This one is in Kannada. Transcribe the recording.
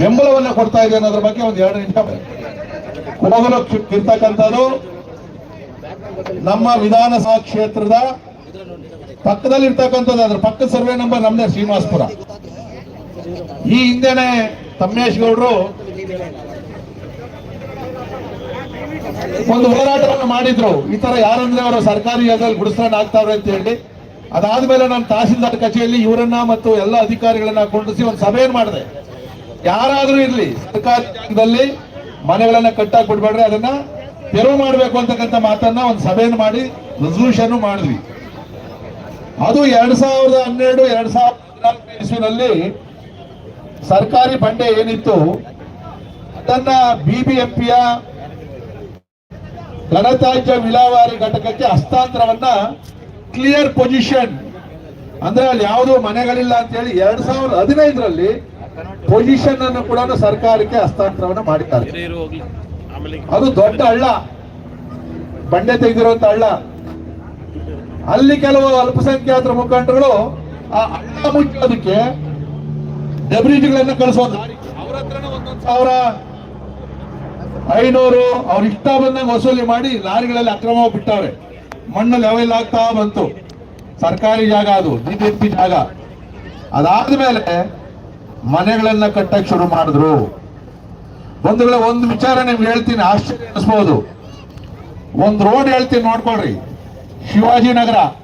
ಬೆಂಬಲವನ್ನ ಕೊಡ್ತಾ ಇದೆ ಅನ್ನೋದ್ರ ಬಗ್ಗೆ ಒಂದು ಎರಡು ನಿಮಿಷ ಕೂದಲು ಇರ್ತಕ್ಕಂಥದ್ದು ನಮ್ಮ ವಿಧಾನಸಭಾ ಕ್ಷೇತ್ರದ ಪಕ್ಕದಲ್ಲಿ ಇರ್ತಕ್ಕಂಥದ್ದು ಅದ್ರ ಪಕ್ಕದ ಸರ್ವೆ ನಂಬರ್ ನಮ್ದೇ, ಶ್ರೀನಿವಾಸ್ಪುರ. ಈ ಹಿಂದೆನೆ ತಮ್ಮೇಶ್ ಗೌಡ್ರು ಒಂದು ಹೋರಾಟವನ್ನು ಮಾಡಿದ್ರು. ಈ ತರ ಯಾರಂದ್ರೆ ಅವರು ಸರ್ಕಾರಿ ಜಾಗದಲ್ಲಿ ಗುಡಿಸ್ಕೊಂಡು ಆಗ್ತಾವ್ರೆ ಅಂತ ಹೇಳಿ. ಅದಾದ್ಮೇಲೆ ನಾನು ತಹಸೀಲ್ದಾರ್ ಕಚೇರಿಯಲ್ಲಿ ಇವರನ್ನ ಮತ್ತು ಎಲ್ಲ ಅಧಿಕಾರಿಗಳನ್ನ ಕೊಂಡಿಸಿ ಒಂದು ಸಭೆಯನ್ನು ಮಾಡಿದೆ. ಯಾರಾದ್ರೂ ಇರ್ಲಿ, ಸರ್ಕಾರದಲ್ಲಿ ಮನೆಗಳನ್ನ ಕಟ್ಟಾಕ್ ಬಿಡ್ಬೇಡ್ರಿ, ಅದನ್ನ ತೆರವು ಮಾಡಬೇಕು ಅಂತಕ್ಕಂಥ ಮಾತನ್ನ ಒಂದು ಸಭೆಯನ್ನು ಮಾಡಿ ರೆಸಲ್ಯೂಷನ್ ಮಾಡಿದ್ವಿ. ಅದು ಎರಡ್ ಸಾವಿರದ ಹನ್ನೆರಡು, ಎರಡ್ ಸಾವಿರದ ಇಸ್ವಿನಲ್ಲಿ ಸರ್ಕಾರಿ ಬಂಡೆ ಏನಿತ್ತು, ಅದನ್ನ ಬಿಬಿಎಂಪಿಯ ಘನತ್ಯಾಜ್ಯ ವಿಲಾವಾರಿ ಘಟಕಕ್ಕೆ ಹಸ್ತಾಂತರವನ್ನ ಕ್ಲಿಯರ್ ಪೊಸಿಷನ್ ಅಂದ್ರೆ ಅಲ್ಲಿ ಯಾವುದೋ ಮನೆಗಳಿಲ್ಲ ಅಂತ ಹೇಳಿ ಎರಡ್ ಸಾವಿರದ ಹದಿನೈದರಲ್ಲಿ ಪೊಸಿಷನ್ ಅನ್ನು ಕೂಡ ಸರ್ಕಾರಕ್ಕೆ ಹಸ್ತಾಂತರವನ್ನ ಮಾಡಿದ್ದಾರೆ. ಅದು ದೊಡ್ಡ ಹಳ್ಳ. ಬಂಡೆ ತೆಗೆದಿರುವಂತ ಹಳ್ಳ. ಅಲ್ಲಿ ಕೆಲವು ಅಲ್ಪಸಂಖ್ಯಾತರ ಮುಖಂಡರುಗಳು ಆ ಹಳ್ಳ ಮುಚ್ಚೋದಕ್ಕೆ ಡೆಬ್ರಿಜ್ಗಳನ್ನ ಕಳಿಸೋದು. ಅವ್ರ ಹತ್ರನೂ ಒಂದೊಂದು ಸಾವಿರ ಐನೂರು ಅವ್ರ ಇಷ್ಟ ಬಂದಂಗೆ ವಸೂಲಿ ಮಾಡಿ ಲಾರಿಗಳಲ್ಲಿ ಅಕ್ರಮವಾಗಿ ಬಿಟ್ಟವ್ರೆ ಮಣ್ಣು ಲೆವೆಲ್ ಆಗ್ತಾ ಬಂತು? ಸರ್ಕಾರಿ ಜಾಗ ಅದು ಬಿಜೆಪಿ ಜಾಗ. ಅದಾದ್ಮೇಲೆ ಮನೆಗಳನ್ನ ಕಟ್ಟಕ್ಕೆ ಶುರು ಮಾಡಿದ್ರು. ಬಂಧುಗಳ ಒಂದು ವಿಚಾರ ನಿಮ್ಗೆ ಹೇಳ್ತೀನಿ, ಆಶ್ಚರ್ಯ ಅನಿಸ್ಬೋದು. ಒಂದು ರೋಡ್ ಹೇಳ್ತೀನಿ, ನೋಡ್ಕೊಳ್ರಿ. ಶಿವಾಜಿನಗರ.